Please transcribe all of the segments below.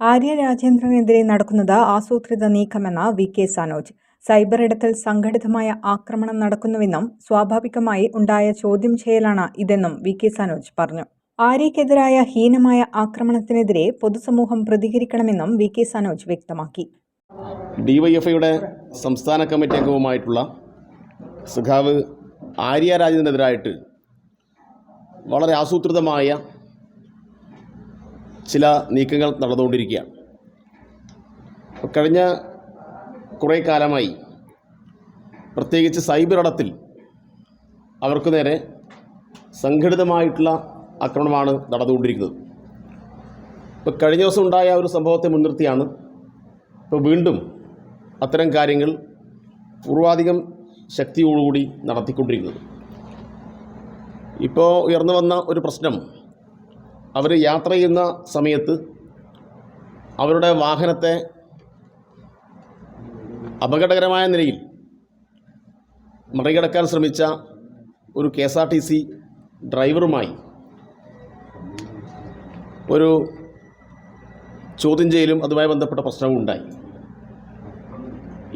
ആര്യ രാജേന്ദ്രനെതിരെ നടക്കുന്നത് ആസൂത്രിത നീക്കമെന്ന് വി കെ സനോജ്. സൈബർ ഇടത്തിൽ സംഘടിതമായ ആക്രമണം നടക്കുന്നുവെന്നും സ്വാഭാവികമായി ഉണ്ടായ ചോദ്യം ചെയ്യലാണ് ഇതെന്നും വി കെ സനോജ് പറഞ്ഞു. ആര്യക്കെതിരായ ഹീനമായ ആക്രമണത്തിനെതിരെ പൊതുസമൂഹം പ്രതികരിക്കണമെന്നും വി കെ സനോജ് വ്യക്തമാക്കി. ഡിവൈഎഫ്ഐയുടെ സംസ്ഥാന കമ്മിറ്റി അംഗവുമായിട്ടുള്ള സുഖാവ് ആര്യ രാജേന്ദ്രനെതിരായിട്ട് വളരെ ആസൂത്രിതമായ ചില നീക്കങ്ങൾ നടന്നുകൊണ്ടിരിക്കുകയാണ് കഴിഞ്ഞ കുറേ കാലമായി പ്രത്യേകിച്ച് സൈബർ ഇടത്തിൽ അവർക്ക് നേരെ സംഘടിതമായിട്ടുള്ള ആക്രമണമാണ് നടന്നുകൊണ്ടിരിക്കുന്നത്. ഇപ്പോൾ കഴിഞ്ഞ ദിവസം ഉണ്ടായ ഒരു സംഭവത്തെ മുൻനിർത്തിയാണ്. ഇപ്പോൾ വീണ്ടും അത്തരം കാര്യങ്ങൾ പൂർവാധികം ശക്തിയോടുകൂടി നടത്തിക്കൊണ്ടിരിക്കുന്നത്. ഇപ്പോൾ ഉയർന്നു വന്ന ഒരു പ്രശ്നം അവർ യാത്ര ചെയ്യുന്ന സമയത്ത് അവരുടെ വാഹനത്തെ അപകടകരമായ നിലയിൽ മറികടക്കാൻ ശ്രമിച്ച ഒരു K S R T C ഡ്രൈവറുമായി ഒരു ചോദ്യം ചെയ്യലും അതുമായി ബന്ധപ്പെട്ട പ്രശ്നവും ഉണ്ടായി.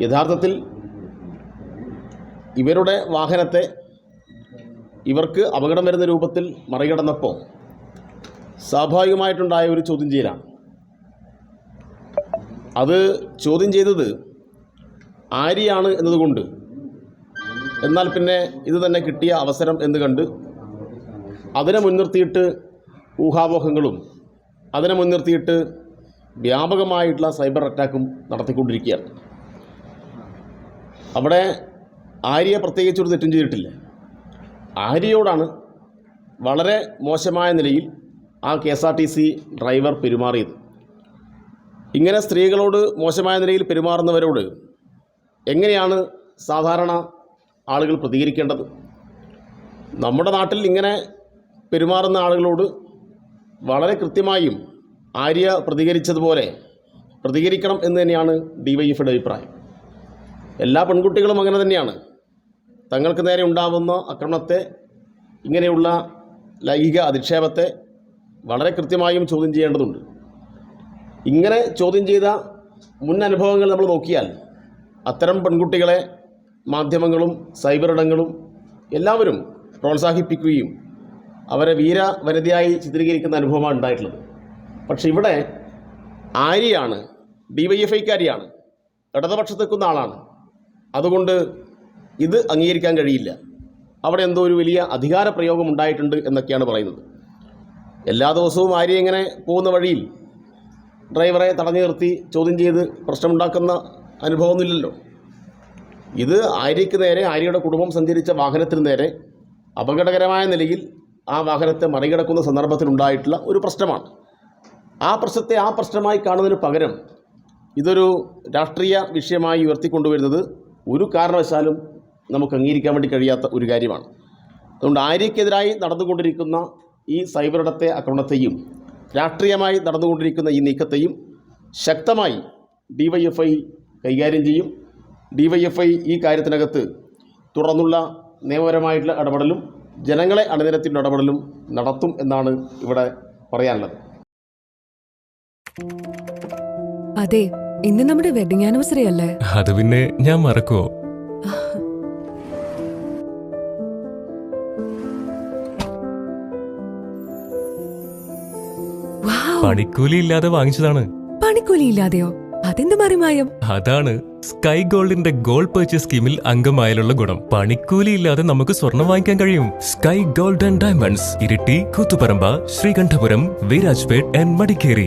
യഥാർത്ഥത്തിൽ ഇവരുടെ വാഹനത്തെ ഇവർക്ക് അപകടം വരുന്ന രൂപത്തിൽ മറികടന്നപ്പോൾ സ്വാഭാവികമായിട്ടുണ്ടായ ഒരു ചോദ്യം ചെയ്യലാണ്. അത് ചോദ്യം ചെയ്തത് ആര്യാണ് എന്നതുകൊണ്ട്. എന്നാൽ പിന്നെ ഇത് തന്നെ കിട്ടിയ അവസരം എന്ന് കണ്ട് അതിനെ മുൻനിർത്തിയിട്ട് ഊഹാപോഹങ്ങളും അതിനെ മുൻനിർത്തിയിട്ട് വ്യാപകമായിട്ടുള്ള സൈബർ അറ്റാക്കും നടത്തിക്കൊണ്ടിരിക്കുകയാണ്. അവിടെ ആര്യ പ്രത്യേകിച്ചൊരു തെറ്റും ചെയ്തിട്ടില്ല. ആര്യയോടാണ് വളരെ മോശമായ നിലയിൽ ആ K S R T C driver പെരുമാറിയത്. ഇങ്ങനെ സ്ത്രീകളോട് മോശമായ നിലയിൽ പെരുമാറുന്നവരോട് എങ്ങനെയാണ് സാധാരണ ആളുകൾ പ്രതികരിക്കേണ്ടത്? നമ്മുടെ നാട്ടിൽ ഇങ്ങനെ പെരുമാറുന്ന ആളുകളോട് വളരെ കൃത്യമായും ആര്യ പ്രതികരിച്ചതുപോലെ പ്രതികരിക്കണം എന്ന് തന്നെയാണ് ഡി വൈ അഭിപ്രായം. എല്ലാ പെൺകുട്ടികളും അങ്ങനെ തന്നെയാണ്. തങ്ങൾക്ക് നേരെ ഉണ്ടാവുന്ന ആക്രമണത്തെ ഇങ്ങനെയുള്ള ലൈംഗിക അധിക്ഷേപത്തെ വളരെ കൃത്യമായും ചോദ്യം ചെയ്യേണ്ടതുണ്ട്. ഇങ്ങനെ ചോദ്യം ചെയ്ത മുൻ അനുഭവങ്ങൾ നമ്മൾ നോക്കിയാൽ അത്തരം പെൺകുട്ടികളെ മാധ്യമങ്ങളും സൈബർ ഇടങ്ങളും എല്ലാവരും പ്രോത്സാഹിപ്പിക്കുകയും അവരെ വീര വനിതയായി ചിത്രീകരിക്കുന്ന അനുഭവമാണ് ഉണ്ടായിട്ടുള്ളത്. പക്ഷേ ഇവിടെ ആര്യയാണ് ഡി വൈ എഫ് ഐക്കാരിയാണ് ഇടതുപക്ഷത്ത് നിൽക്കുന്ന ആളാണ്. അതുകൊണ്ട് ഇത് അംഗീകരിക്കാൻ കഴിയില്ല. അവിടെ എന്തോ ഒരു വലിയ അധികാര പ്രയോഗം ഉണ്ടായിട്ടുണ്ട് എന്നൊക്കെയാണ് പറയുന്നത്. എല്ലാ ദിവസവും ആര്യ ഇങ്ങനെ പോകുന്ന വഴിയിൽ ഡ്രൈവറെ തടഞ്ഞു നിർത്തി ചോദ്യം ചെയ്ത് പ്രശ്നമുണ്ടാക്കുന്ന അനുഭവമൊന്നുമില്ലല്ലോ. ഇത് ആര്യയ്ക്ക് നേരെ ആര്യയുടെ കുടുംബം സഞ്ചരിച്ച വാഹനത്തിന് നേരെ അപകടകരമായ നിലയിൽ ആ വാഹനത്തെ മറികടക്കുന്ന സന്ദർഭത്തിലുണ്ടായിട്ടുള്ള ഒരു പ്രശ്നമാണ്. ആ പ്രശ്നത്തെ ആ പ്രശ്നമായി കാണുന്നതിന് പകരം ഇതൊരു രാഷ്ട്രീയ വിഷയമായി ഉയർത്തിക്കൊണ്ടുവരുന്നത് ഒരു കാരണവശാലും നമുക്ക് അംഗീകരിക്കാൻ വേണ്ടി കഴിയാത്ത ഒരു കാര്യമാണ്. അതുകൊണ്ട് ആര്യയ്ക്കെതിരായി നടന്നുകൊണ്ടിരിക്കുന്ന ഈ സൈബർ ഇടത്തെ ആക്രമണത്തെയും രാഷ്ട്രീയമായി നടന്നുകൊണ്ടിരിക്കുന്ന ഈ നീക്കത്തെയും ശക്തമായി ഡി വൈ എഫ് ഐ കൈകാര്യം ചെയ്യും. ഡി വൈ എഫ് ഐ ഈ കാര്യത്തിനകത്ത് തുടർന്നുള്ള നിയമപരമായിട്ടുള്ള ഇടപെടലും ജനങ്ങളെ അണിനിരത്തിന്റെ ഇടപെടലും നടത്തും എന്നാണ് ഇവിടെ പറയാനുള്ളത്. അതെ ഇന്ന് നമ്മുടെ വെഡിങ് ആനിവേഴ്സറി അല്ലേ? അത് പിന്നെ ഞാൻ മറക്കുവോ? പണിക്കൂലി ഇല്ലാതെ വാങ്ങിച്ചതാണ്. പണിക്കൂലി ഇല്ലാതെയോ അതെന്ത് മറിമായം? അതാണ് സ്കൈ ഗോൾഡിന്റെ ഗോൾഡ് പർച്ചേസ് സ്കീമിൽ അംഗമായാലുള്ള ഗുണം. പണിക്കൂലി ഇല്ലാതെ നമുക്ക് സ്വർണം വാങ്ങിക്കാൻ കഴിയും. Sky gold and diamonds Iritty Koothuparamba Sreekandapuram Virajpet and Madikeri.